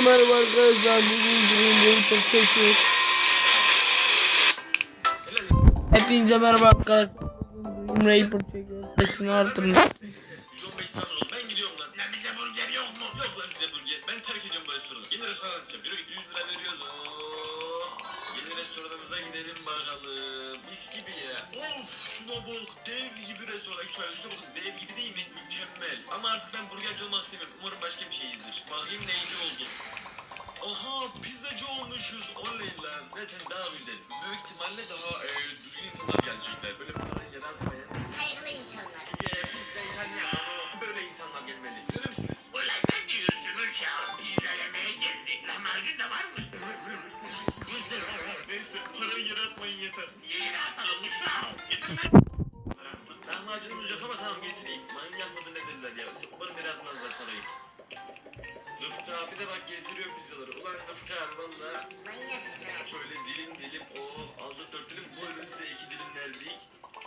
Hepinize merhaba arkadaşlar. Bugün çok seçiyoruz. Hepinize merhaba arkadaşlar. Bugün Reaper çekiyoruz. Sesini artırın. 115 tane oldu. Ben gidiyorum lan. Ya bize burger yok mu? Yok lan size burger. Ben terk ediyorum bu restoranı. Yeni restoran açacağım. Yürü git 100 lira veriyoruz. Oo. Restoranımıza gidelim bakalım. Mis gibi ya. Of şuna bak. Dev gibi restoran. Şöyle şuna bakın. Dev gibi değil mi? Mükemmel. Ama artık ben burgerci olmak istemiyorum. Umarım başka bir şeyizdir. Bakayım neyci oldu. Aha pizzacı olmuşuz. Oley lan. Zaten daha güzel. Büyük ihtimalle daha e, düzgün insanlar gelecekler. Böyle parayı yere atmayan. Saygılı insanlar. Ee, pizza İtalyan. Böyle insanlar gelmeli. Siz öyle misiniz? Ulan ne diyorsunuz ya? Pizza yemeye geldik. Lahmacun da var mı? Neyse parayı yere atmayın yeter. Yine atalım uşağım. Yeter lan. Lahmacunumuz yok ama tamam getireyim. Manyak mıdır ne dediler ya. Umarım yere atmazlar parayı. Rıfkı abi de bak getiriyor pizzaları. Ulan Rıfkı abi valla Manyaksın ha. şöyle dilim dilim o aldık dört dilim buyurun size iki dilim verdik.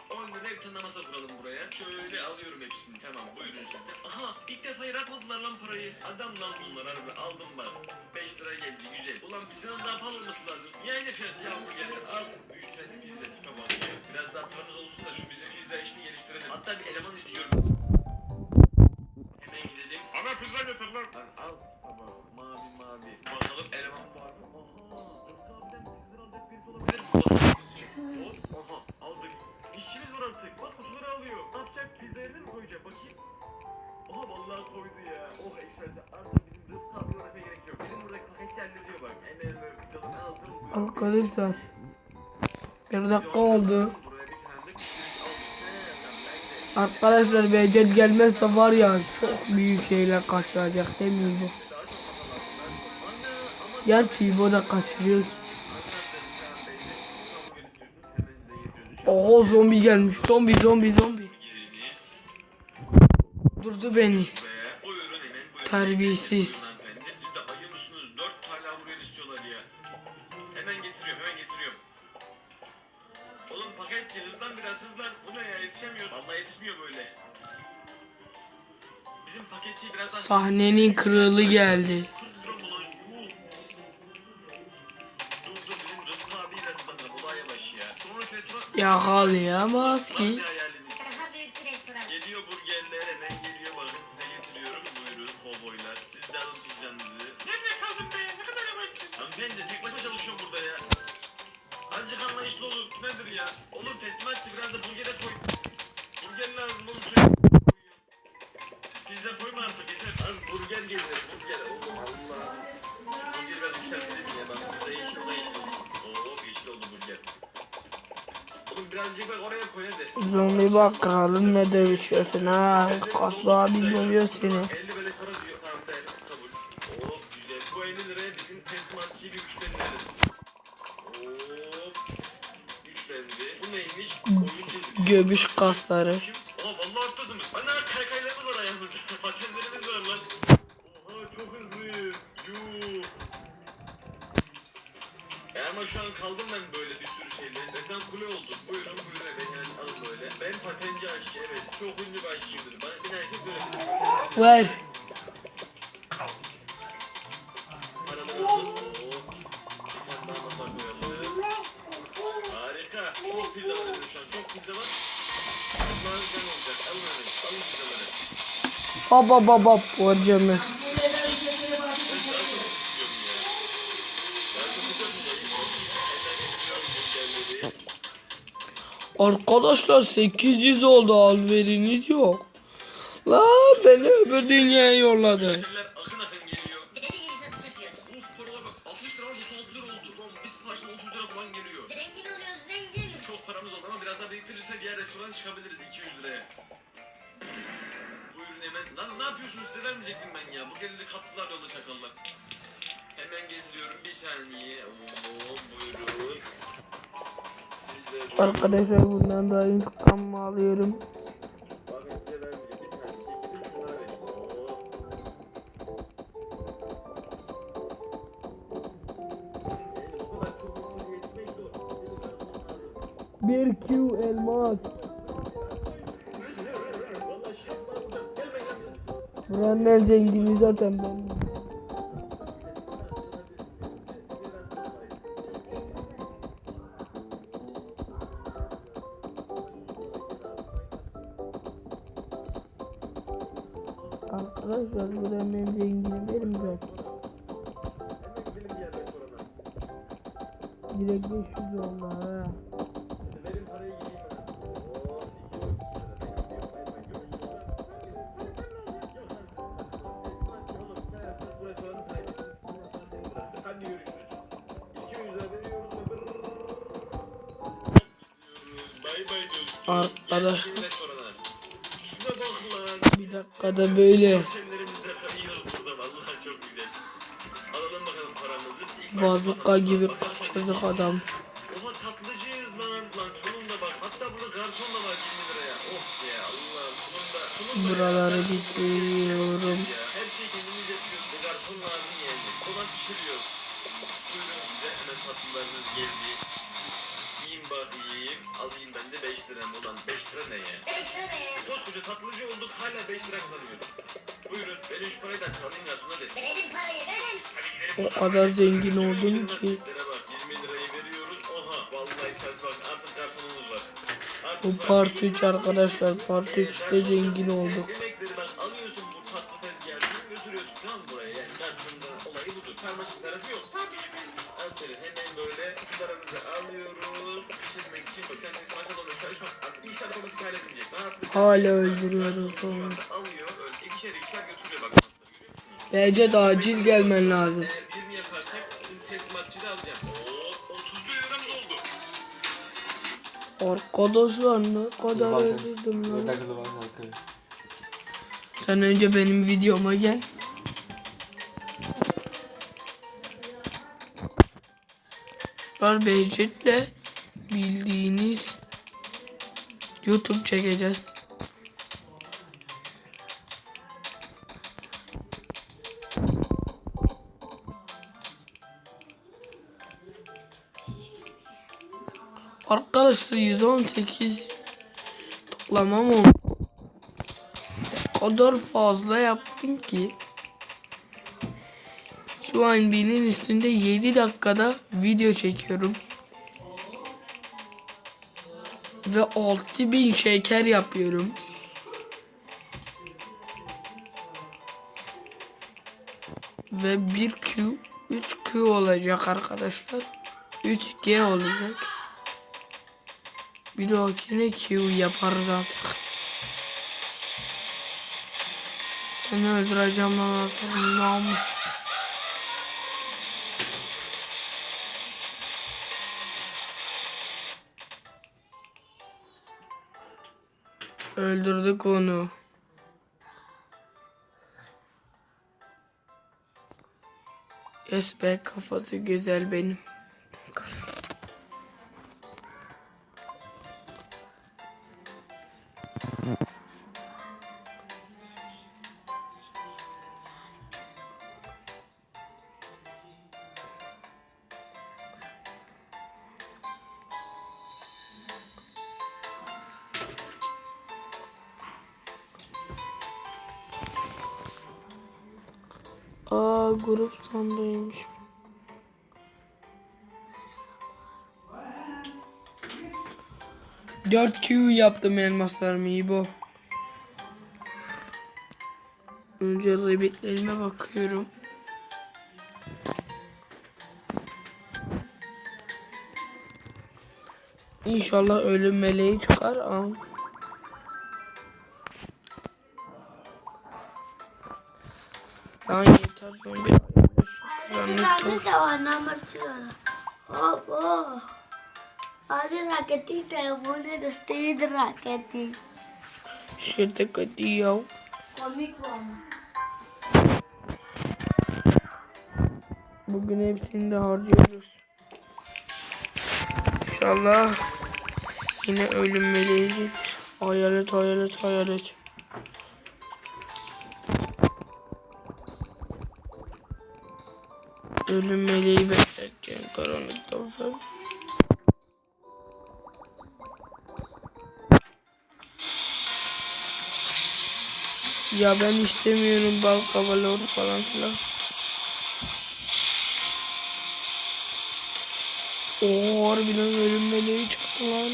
10 lira bir tane masa kuralım buraya. Şöyle alıyorum hepsini tamam buyurun siz de. Aha ilk defa yaratmadılar lan parayı. Adam lan bunlar harbi aldım bak. 5 lira geldi güzel. Ulan pizzanın daha pahalı olması lazım. Niye aynı fiyat ya bu geldi? Al 3 tane pizza tipe bak. Biraz daha paramız olsun da şu bizim pizza işini geliştirelim. Hatta bir eleman istiyorum. Hemen gidelim. Ana pizza getir lan. Lan al tamam mavi mavi. Bakalım eleman var mı? Aha Rıfkı abiden bizden alacak birisi olabilir mi? Aha. İşçimiz var artık. Bak kutuları alıyor. Ne yapacak? Pizza yerine mi koyacak? Bakayım. Aha vallahi koydu ya. Oh ekspresi. Artık bizim Rıfkı abi öğretmeye gerek yok. Bizim buradaki paketçi hallediyor bak. Hemen böyle pizzalarını aldım. Arkadaşlar. Bir dakika oldu. De- Arkadaşlar Becet gelmezse var ya çok büyük şeyler kaçıracak değil mi Gerçi bu da kaçırıyor. Oo zombi gelmiş. Zombi zombi zombi. Durdu beni. Terbiyesiz. Hemen getiriyorum hemen getiriyorum. Sahnenin kralı geldi. Yakalayamaz ki. Geliyor burgerler hemen geliyor bakın size getiriyorum buyurun kovboylar. Siz de alın pizzanızı. Nerede kaldın be? Ne kadar yavaşsın. Hanımefendi tek başıma çalışıyorum burada ya. Azıcık anlayışlı olun nedir ya? Oğlum teslimatçı biraz da burgere koy. Burger lazım sürekli koyuyor. Pizza koyma artık yeter. Az burger gelir burger. Oğlum Allah. Şu burgeri biraz yükseltelim ya. Bak pizza yeşil o da yeşil olsun. Oo yeşil oldu burger. Birazcık bak oraya koy hadi. Zombi bak kralın ne dövüşüyorsun ha. Kaslı abi dövüyor seni. 50 beleş para diyor. Tamam kabul. Oo güzel. Bu 50 liraya bizim teslimatçıyı bir güçlendirelim. Oo güçlendi. Bu neymiş? Oyun cezbisi. Göbüş kasları. Aa Çok ünlü bir aşçıyımdır. Bana bir herkes böyle Ver. Paraları aldım. Oo. Bir tane daha masa koyalım. Harika. Çok pizza var şu an. Çok pizza var. Allah'ın sen olacak. Alın hadi. Alın pizzaları. Hop hop hop hop. Borcumu. Ben Arkadaşlar 800 oldu alveriniz yok. La beni öbür dünyaya yolladı. Müşteriler akın akın geliyor. Deli gibi satış yapıyoruz. Uf paralara bak. 60 lira var. 96 lira oldu. Lan biz parçada 30 lira falan geliyor. Zengin oluyoruz zengin. Çok paramız oldu ama biraz daha biriktirirse diğer restorana çıkabiliriz 200 liraya. Buyurun hemen. Lan ne yapıyorsunuz? Size vermeyecektim ben ya. Bu geliri kaptılar yolda çakallar. Hemen gezdiriyorum. Bir saniye. Oo, buyurun. Arkadaşlar bundan daha intikam alıyorum? Bir saniye. Çekilin şunlara verin. Oo. Yani bu Arkadaşlar en zengini benim zaten. Diğer restorana. Direkt 500 oldu ha. Hadi İlk başta bazuka gibi kaçırdık adam. Oha tatlıcıyız lan. Lan sonunda bak. Hatta burada garson da var 20 liraya. Oh be Allah'ım. Sonunda Buraları ya. bitiriyorum. Ya, Her şeyi kendimiz yapıyoruz. Ve garson lazım yani. Kolak pişiriyoruz. Buyurun size. Hemen tatlılarınız geldi. Yiyin bakayım. Alayım ben de 5 liram ulan. 5 lira ne ya? Beş lira da ya. Koskoca tatlıcı olduk hala 5 lira kazanıyoruz. Buyurun. Ben 3 parayı da alayım hadi. Verelim parayı verin. Hadi gidelim. O kadar zengin oldum ki. Bak 20 lirayı veriyoruz. Oha vallahi şans bak artık garsonumuz var. Artık Bu part bir üç gün arkadaşlar, yiyeceksiniz. part Ee, üçte garson zengin kızın olduk. Yemekleri otomatik hale binecek. Rahatlıkla Hala öldürüyoruz şu onu. anda alıyor öyle ikişer ikişer götürüyor bak. Bence de acil gelmen lazım. Eğer 20 yaparsak bizim teslimatçıyı da alacağım. Oo, 31 liram doldu. Arkadaşlar ne kadar özledim lan. Sen önce benim videoma gel. Var Behçet'le bildiğiniz YouTube çekeceğiz. Arkadaşlar 118 toplamam. O kadar fazla yaptım ki şu an binin üstünde 7 dakikada video çekiyorum. Ve 6000 şeker yapıyorum. Ve 1Q 3Q olacak arkadaşlar. 3G olacak. Bir dahakine Q yaparız artık. Seni öldüreceğim lan artık namus. Öldürdük onu. Yes be kafası güzel benim. Aa grup sandaymış. Dört Q yaptım elmaslarımı iyi bu. Önce rabbitlerime bakıyorum. İnşallah ölüm meleği çıkar. Aa. Lan yeter önce şu karanlıkta. Lagi tahu nomor suara. Oh, oh. Ada raketing teleponnya udah tidak raketing. Şirde gidiyor. Komik bom. Bugün hepsini de harcıyoruz. İnşallah yine ölüm gelir. Hayalet hayalet hayalet. Ölüm meleği beklerken karanlıkta olsam. Ya ben istemiyorum bal kavalor falan filan. Oo harbiden ölüm meleği çıktı lan.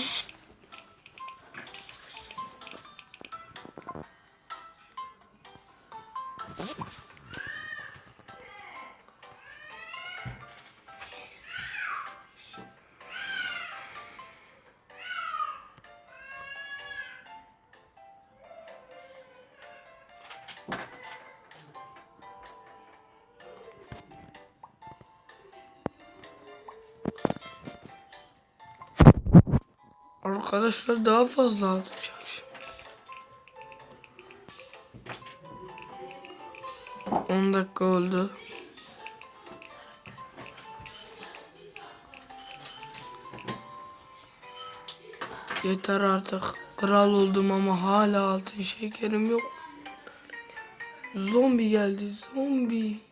Arkadaşlar daha fazla atacak şimdi. 10 dakika oldu. Yeter artık. Kral oldum ama hala altın şekerim yok. Zombi geldi. Zombi.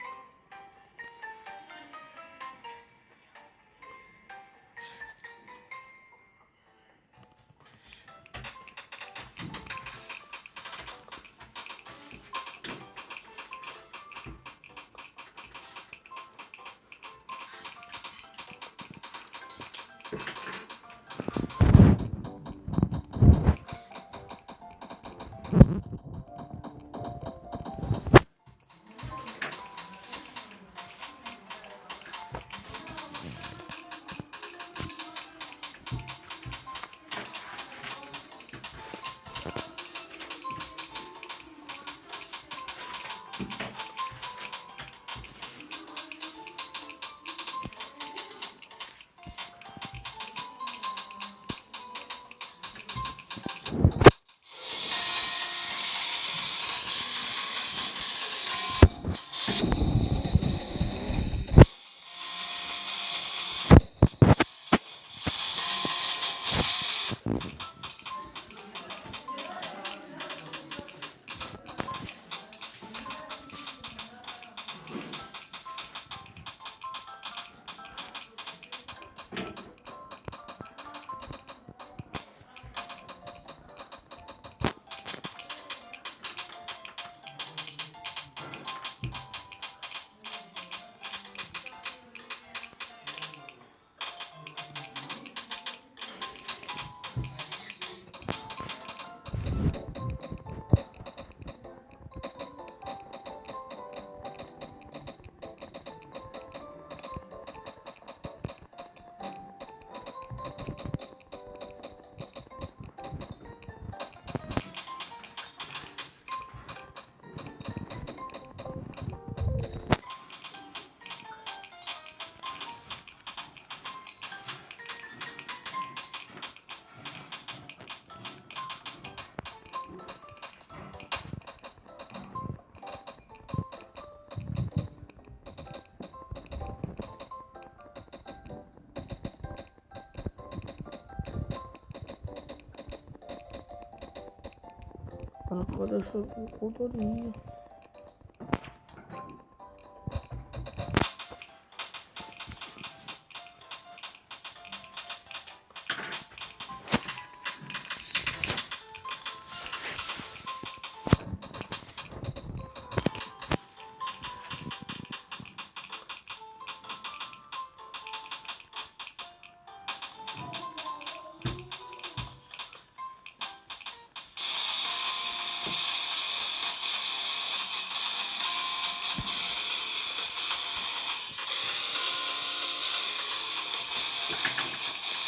Arkadaşlar o kadar iyi.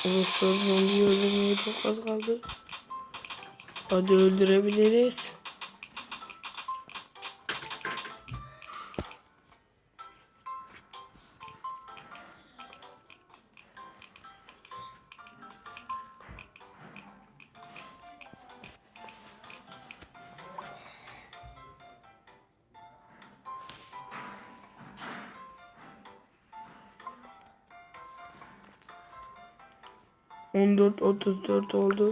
Arkadaşlar zombiyi öldürmeye çok az kaldı. Hadi öldürebiliriz. On dört otuz dört oldu.